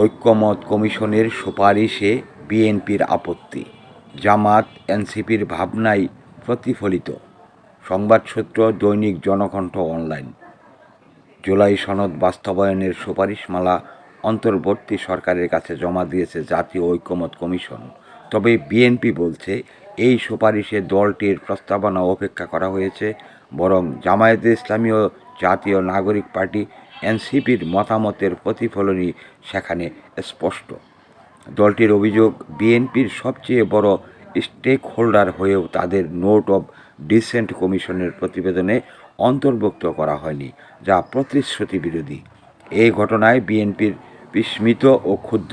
ঐক্যমত কমিশনের সুপারিশে বিএনপির আপত্তি। জামাত এনসিপির ভাবনাই প্রতিফলিত। সংবাদসূত্র দৈনিক জনকণ্ঠ অনলাইন। জুলাই সনদ বাস্তবায়নের সুপারিশমালা অন্তর্বর্তী সরকারের কাছে জমা দিয়েছে জাতীয় ঐক্যমত কমিশন। তবে বিএনপি বলছে, এই সুপারিশে দলটির প্রস্তাবনা অপেক্ষা করা হয়েছে, বরং জামায়াতে ইসলামী ও জাতীয় নাগরিক পার্টি এনসিপির মতামতের প্রতিফলনই সেখানে স্পষ্ট। দলটির অভিযোগ, বিএনপির সবচেয়ে বড় স্টেক হোল্ডার হয়েও তাদের নোট অব ডিসেন্ট কমিশনের প্রতিবেদনে অন্তর্ভুক্ত করা হয়নি, যা প্রতিশ্রুতি বিরোধী। এই ঘটনায় বিএনপির বিস্মিত ও ক্ষুব্ধ।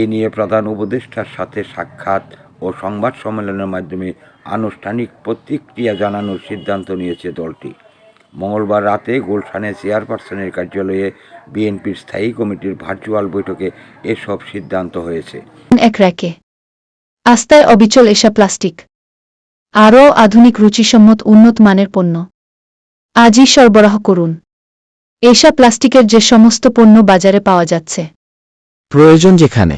এ নিয়ে প্রধান উপদেষ্টার সাথে সাক্ষাৎ ও সংবাদ সম্মেলনের মাধ্যমে আনুষ্ঠানিক প্রতিক্রিয়া জানানোর সিদ্ধান্ত নিয়েছে দলটি। মঙ্গলবার রাতে গুলশানে চেয়ারপারসনের কার্যালয়ে বিএনপির স্থায়ী কমিটির ভার্চুয়াল বৈঠকে এসব সিদ্ধান্ত হয়েছে। এক র্যাকে। আস্তায় অবিচল এসা প্লাস্টিক। আরও আধুনিক রুচিসম্মত উন্নত মানের পণ্য। আজই সরবরাহ করুন। এসা প্লাস্টিকের যে সমস্ত পণ্য বাজারে পাওয়া যাচ্ছে। প্রয়োজন যেখানে।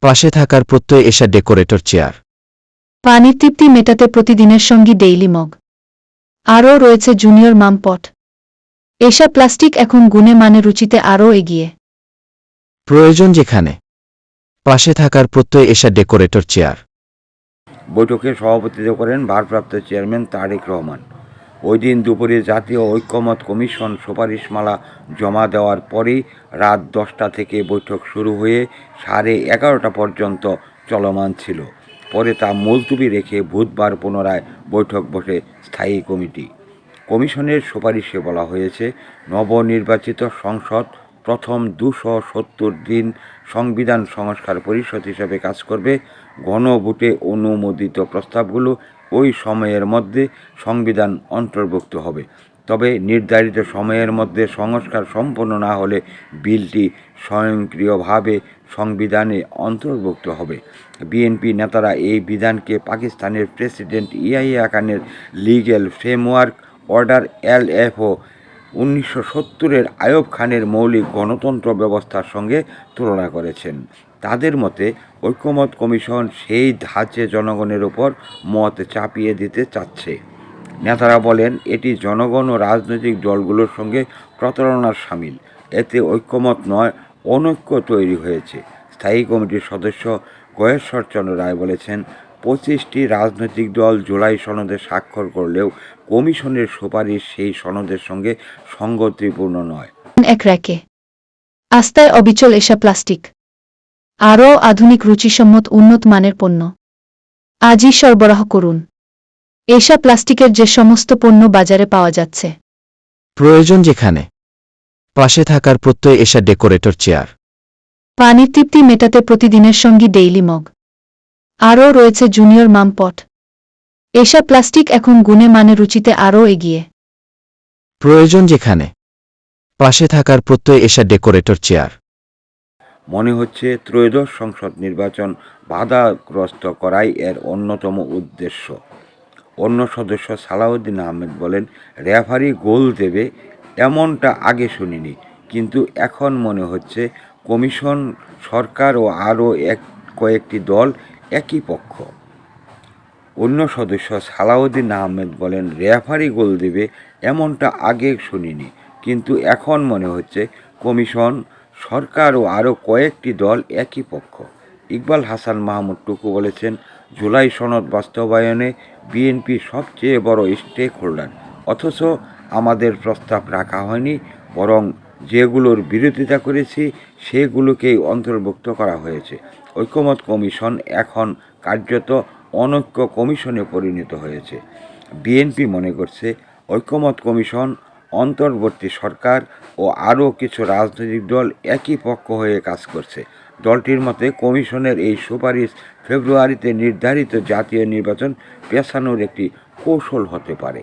পাশে থাকার প্রত্যয় এসা ডেকোরেটর চেয়ার। পানির তৃপ্তি মেটাতে প্রতিদিনের সঙ্গী ডেইলি মগ। আরও রয়েছে জুনিয়র মামপট। এসা প্লাস্টিক এখন গুণে মানে রুচিতে আরও এগিয়ে। প্রয়োজন যেখানে পাশে থাকার প্রত্যয় এসা ডেকোরেটর চেয়ার। বৈঠকে সভাপতিত্ব করেন ভারপ্রাপ্ত চেয়ারম্যান তারেক রহমান। ওই দিন দুপুরে জাতীয় ঐক্যমত কমিশন সুপারিশমালা জমা দেওয়ার পরেই রাত দশটা থেকে বৈঠক শুরু হয়ে সাড়ে এগারোটা পর্যন্ত চলমান ছিল। পরে তা মুলতুবি রেখে বুধবার পুনরায় বৈঠক বসে স্থায়ী কমিটি। কমিশনের সুপারিশে বলা হয়েছে, নবনির্বাচিত সংসদ প্রথম দুশো সত্তর দিন সংবিধান সংস্কার পরিষদ হিসেবে কাজ করবে। গণভোটে অনুমোদিত প্রস্তাবগুলো ওই সময়ের মধ্যে সংবিধান অন্তর্ভুক্ত হবে। তবে নির্ধারিত সময়ের মধ্যে সংস্কার সম্পন্ন না হলে বিলটি স্বয়ংক্রিয়ভাবে সংবিধানে অন্তর্ভুক্ত হবে। বিএনপি নেতারা এই বিধানকে পাকিস্তানের প্রেসিডেন্ট ইয়াহিয়া খানের legal framework order L F O উনিশশো সত্তরের আয়ব খানের মৌলিক গণতন্ত্র ব্যবস্থার সঙ্গে তুলনা করেছেন। তাদের মতে, ঐক্যমত কমিশন সেই ধাঁচে জনগণের ওপর মত চাপিয়ে দিতে চাচ্ছে। নেতারা বলেন, এটি জনগণ ও রাজনৈতিক দলগুলোর সঙ্গে প্রতারণার সামিল। এতে ঐক্যমত নয় অনৈক্য তৈরি হয়েছে। স্থায়ী কমিটির সদস্য গয়েশ্বরচন্দ্র রায় বলেছেন পঁচিশটি রাজনৈতিক দল জুলাই সনদে স্বাক্ষর করলেও কমিশনের সুপারিশ সেই সনদের সঙ্গে সঙ্গতিপূর্ণ নয়। এক র্যাকে। আস্তায় অবিচল এসা প্লাস্টিক। আরও আধুনিক রুচিসম্মত উন্নত মানের পণ্য। আজই সরবরাহ করুন। এসা প্লাস্টিকের যে সমস্ত পণ্য বাজারে পাওয়া যাচ্ছে। প্রয়োজন যেখানে। পাশে থাকার প্রত্যয় এসা ডেকোরেটর চেয়ার। পানির তৃপ্তি মেটাতে প্রতিদিনের সঙ্গী ডেইলি মগ। আরও রয়েছে জুনিয়র মাম পট এসা প্লাস্টিক এখন গুণে মানে রুচিতে আরও এগিয়ে। প্রয়োজন যেখানে পাশে থাকার প্রত্যয় এসা ডেকোরেটর চেয়ার। মনে হচ্ছে ত্রয়োদশ সংসদ নির্বাচন বাধাগ্রস্ত করাই এর অন্যতম উদ্দেশ্য। অন্য সদস্য সালাউদ্দিন আহমেদ বলেন রেফারি গোল দেবে এমনটা আগে শুনিনি। কিন্তু এখন মনে হচ্ছে কমিশন, সরকার ও আরও এক, কয়েকটি দল একই পক্ষ। অন্য সদস্য সালাউদ্দিন আহমেদ বলেন, রেফারি গোল দেবে এমনটা আগে শুনিনি। কিন্তু এখন মনে হচ্ছে কমিশন, সরকার ও আরও কয়েকটি দল একই পক্ষ। ইকবাল হাসান মাহমুদ টুকু বলেছেন, জুলাই সনদ বাস্তবায়নে বিএনপি সবচেয়ে বড় স্টেক হোল্ডার অথচ আমাদের প্রস্তাব রাখা হয়নি, বরং যেগুলোর বিরোধিতা করেছি সেগুলোকেই অন্তর্ভুক্ত করা হয়েছে। ঐক্যমত কমিশন এখন কার্যত অনৈক্য কমিশনে পরিণত হয়েছে। বিএনপি মনে করছে ঐক্যমত কমিশন, অন্তর্বর্তী সরকার ও আরও কিছু রাজনৈতিক দল একই পক্ষ হয়ে কাজ করছে। দলটির মতে কমিশনের এই সুপারিশ ফেব্রুয়ারিতে নির্ধারিত জাতীয় নির্বাচন পেছানোর একটি কৌশল হতে পারে।